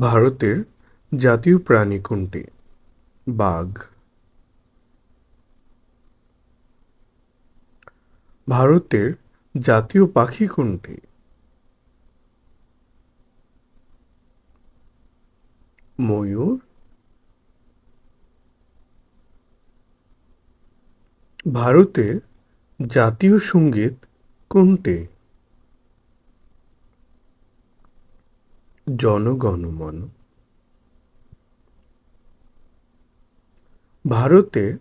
ভারতের জাতীয় প্রাণী কোনটি? বাঘ। ভারতের জাতীয় পাখি কোনটি? ময়ূর। ভারতের জাতীয় সংগীত কোনটি? জনগণমন। ভারতের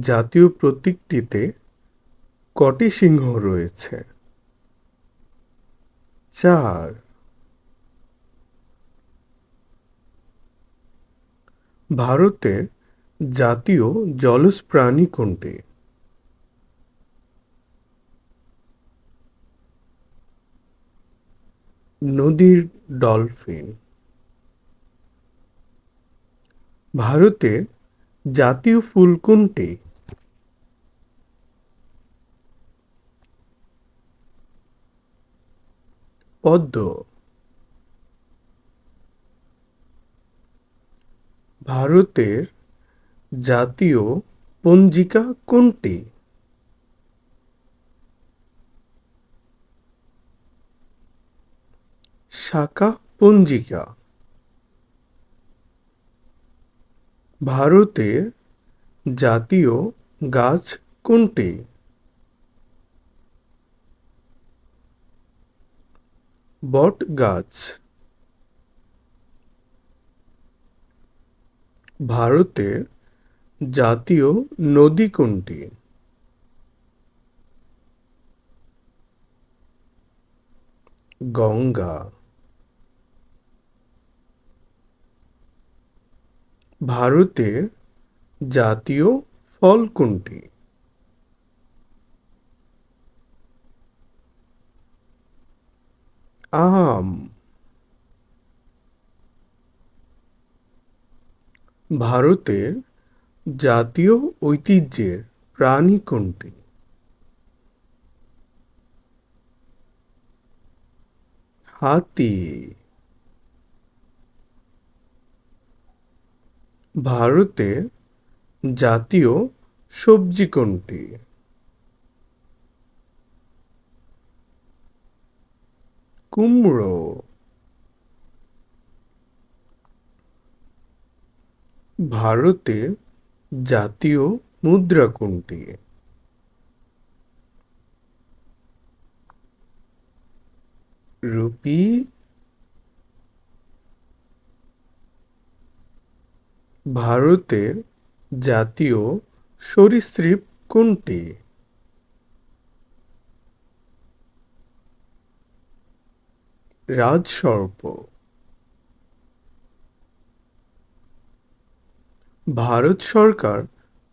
জাতীয় প্রতীকটিতে কটি সিংহ রয়েছে? চার। ভারতের জাতীয় জলজ প্রাণী কোনটি? নদীর ডলফিন। ভারতের জাতীয় ফুল কোনটি? পদ্ম। ভারতের জাতীয় পঞ্জিকা কোনটি? শাখা পঞ্জিকা। ভারতের জাতীয় গাছ কোনটি? বট গাছ ভারতের জাতীয় নদী কোনটি? গঙ্গা। ভারতের জাতীয় ফল কোনটি? আম। ভারতের জাতীয় ঐতিহ্যের প্রাণী কোনটি? হাতি। ভারতের জাতীয় সবজি কোনটি? কুমড়ো ভারতের জাতীয় মুদ্রা কোনটি? রুপি ভারতের জাতীয় সরীসৃপ কোনটি? রাজসর্প। ভারত সরকার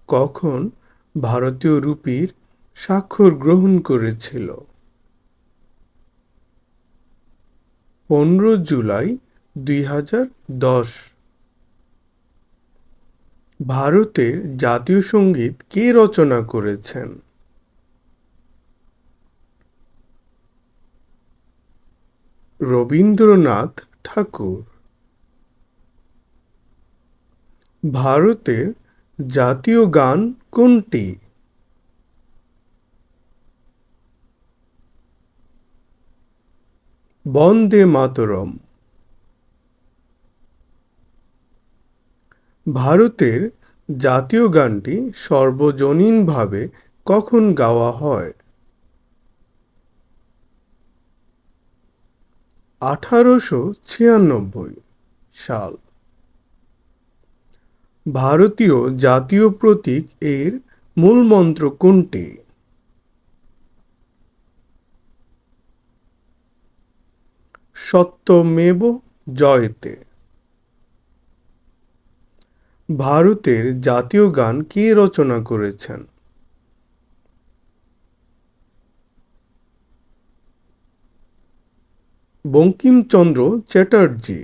কখন ভারতীয় রুপির স্বাক্ষর গ্রহণ করেছিল? পনেরো জুলাই দুই হাজার দশ। ভারতের জাতীয় সংগীত কে রচনা করেছেন? রবীন্দ্রনাথ ঠাকুর। ভারতের জাতীয় গান কোনটি? বন্দে মাতরম। ভারতের জাতীয় গানটি সর্বজনীনভাবে কখন গাওয়া হয়? আঠারোশো ছিয়ানব্বই সাল। ভারতীয় জাতীয় প্রতীক এর মূল মন্ত্র কোনটি? সত্যমেব জয়তে। ভারতের জাতীয় গান কে রচনা করেছেন? বঙ্কিমচন্দ্র চ্যাটার্জি।